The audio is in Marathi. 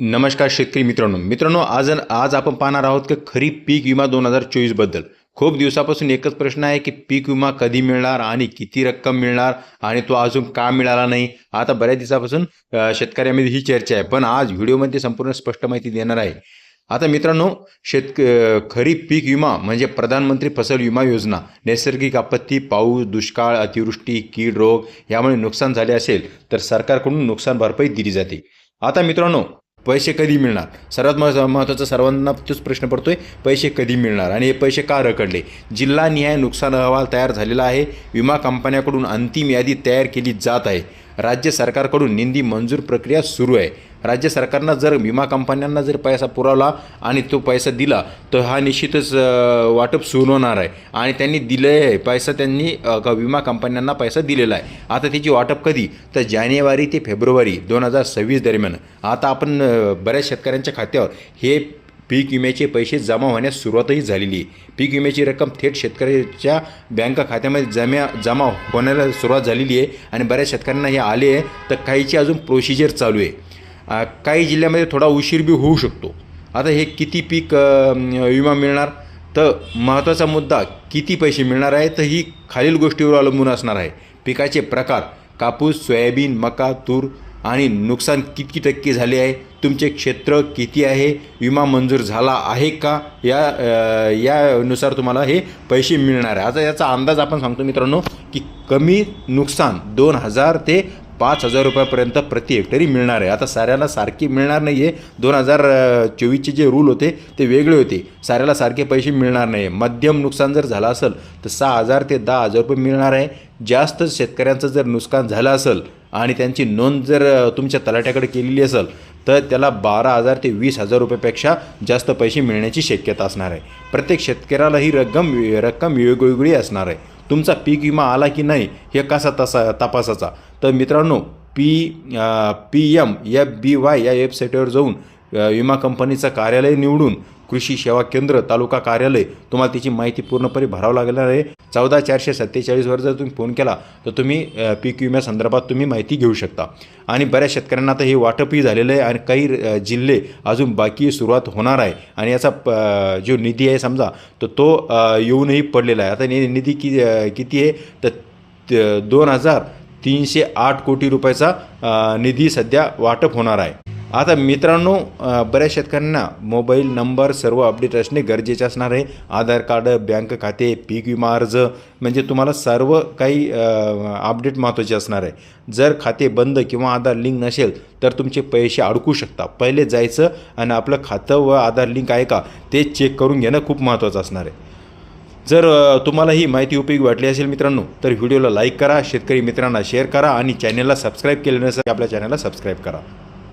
नमस्कार शेतकरी मित्रांनो. मित्रांनो आज आज आपण पाहणार आहोत की खरीप पीक विमा दोन हजार चोवीसबद्दल खूप दिवसापासून एकच प्रश्न आहे की पीक विमा कधी मिळणार आणि किती रक्कम मिळणार आणि तो अजून का मिळाला नाही? आता बऱ्याच दिवसापासून शेतकऱ्यामध्ये ही चर्चा आहे. पण आज व्हिडिओमध्ये संपूर्ण स्पष्ट माहिती देणार आहे. आता मित्रांनो शेतक खरीप पीक विमा म्हणजे प्रधानमंत्री फसल विमा योजना. नैसर्गिक आपत्ती पाऊस दुष्काळ अतिवृष्टी कीड रोग यामुळे नुकसान झाले असेल तर सरकारकडून नुकसान भरपाई दिली जाते. आता मित्रांनो पैसे कधी मिळणार? सर्वात मह महत्त्वाचा सर्वांना तोच प्रश्न पडतोय पैसे कधी मिळणार? आणि हे पैसे का रखडले? जिल्हानिहाय नुकसान अहवाल तयार झालेला आहे. विमा कंपन्याकडून अंतिम यादी तयार केली जात आहे. राज्य सरकारकडून निंदी मंजूर प्रक्रिया सुरू आहे. राज्य सरकारनं जर विमा कंपन्यांना जर पैसा पुरवला आणि तो पैसा दिला तर हा निश्चितच वाटप सुरू होणार आहे. आणि त्यांनी दिले आहे पैसा त्यांनी विमा कंपन्यांना पैसा दिलेला आहे. आता त्याची वाटप कधी? तर जानेवारी ते फेब्रुवारी दोन हजार सव्वीस दरम्यान. आता आपण बऱ्याच शेतकऱ्यांच्या खात्यावर हे पीक विम्याचे पैसे जमा होण्यास सुरुवातही झालेली. आहे पीक विम्याची रक्कम थेट शेतकऱ्याच्या बँक खात्यामध्ये जम्या जमा होण्याला सुरुवात झालेली आहे आणि बऱ्याच शेतकऱ्यांना हे आले आहे. तर काहीची अजून प्रोसिजर चालू आहे. काही जिल्ह्यामध्ये थोडा उशीर बी होऊ शकतो. आता हे किती पीक विमा मिळणार? तर महत्त्वाचा मुद्दा किती पैसे मिळणार आहे? तर ही खालील गोष्टीवर अवलंबून असणार आहे. पिकाचे प्रकार कापूस सोयाबीन मका तूर आणि नुकसान किती टक्के झाले आहे? तुमचे क्षेत्र किती आहे? विमा मंजूर झाला आहे का? या यानुसार तुम्हाला हे पैसे मिळणार आहे. आता याचा अंदाज आपण सांगतो मित्रांनो की कमी नुकसान दोन हजार ते पाच हजार रुपयापर्यंत प्रति हेक्टरी मिळणार आहे. आता साऱ्याला सारखी मिळणार नाही आहे दोन हजार चोवीसचे जे रूल होते ते वेगळे होते. साऱ्याला सारखे पैसे मिळणार नाही मध्यम नुकसान जर झालं असेल तर सहा हजार ते दहा हजार रुपये मिळणार आहे. जास्त शेतकऱ्यांचं जर नुकसान झालं असेल आणि त्यांची नोंद जर तुमच्या तलाट्याकडे केलेली असेल तर त्याला बारा हजार ते वीस हजार रुपयापेक्षा जास्त पैसे मिळण्याची शक्यता असणार आहे. प्रत्येक शेतकऱ्याला ही रक्कम रक्कम वेगवेगळी असणार आहे. तुमचा पीक विमा आला की नाही हे कसा तसा तपासाचा तर मित्रांनो P P M F B Y या वेबसाईटवर जाऊन विमा कंपनीचं कार्यालय निवडून कृषी सेवा केंद्र तालुका कार्यालय तुम्हाला त्याची माहिती पूर्णपणे भरावं लागणार आहे. चौदा चारशे सत्तेचाळीसवर जर तुम्ही फोन केला तर तुम्ही पीक विम्यासंदर्भात तुम्ही माहिती घेऊ शकता. आणि बऱ्याच शेतकऱ्यांना आता हे वाटपही झालेलं आहे आणि काही जिल्हे अजून बाकी सुरुवात होणार आहे. आणि याचा प जो निधी आहे समजा तर तो येऊनही पडलेला आहे. आता निधी कि किती आहे? तर दोन हजार तीनशे आठ कोटी रुपयाचा निधी सध्या वाटप होणार आहे. आता मित्रांनो बऱ्याच शेतकऱ्यांना मोबाईल नंबर सर्व अपडेट असणे गरजेचे असणार आहे. आधार कार्ड बँक खाते पीक विमा अर्ज म्हणजे तुम्हाला सर्व काही अपडेट महत्त्वाचे असणार आहे. जर खाते बंद किंवा आधार लिंक नसेल तर तुमचे पैसे अडकू शकता पहिले जायचं आणि आपलं खातं व आधार लिंक आहे का ते चेक करून घेणं खूप महत्त्वाचं असणार आहे. जर तुम्हाला ही माहिती उपयोगी वाटली असेल मित्रांनो तर व्हिडिओला लाईक करा शेतकरी मित्रांना शेअर करा आणि चॅनलला सबस्क्राईब केले नसेल आपल्या चॅनलला सबस्क्राईब करा.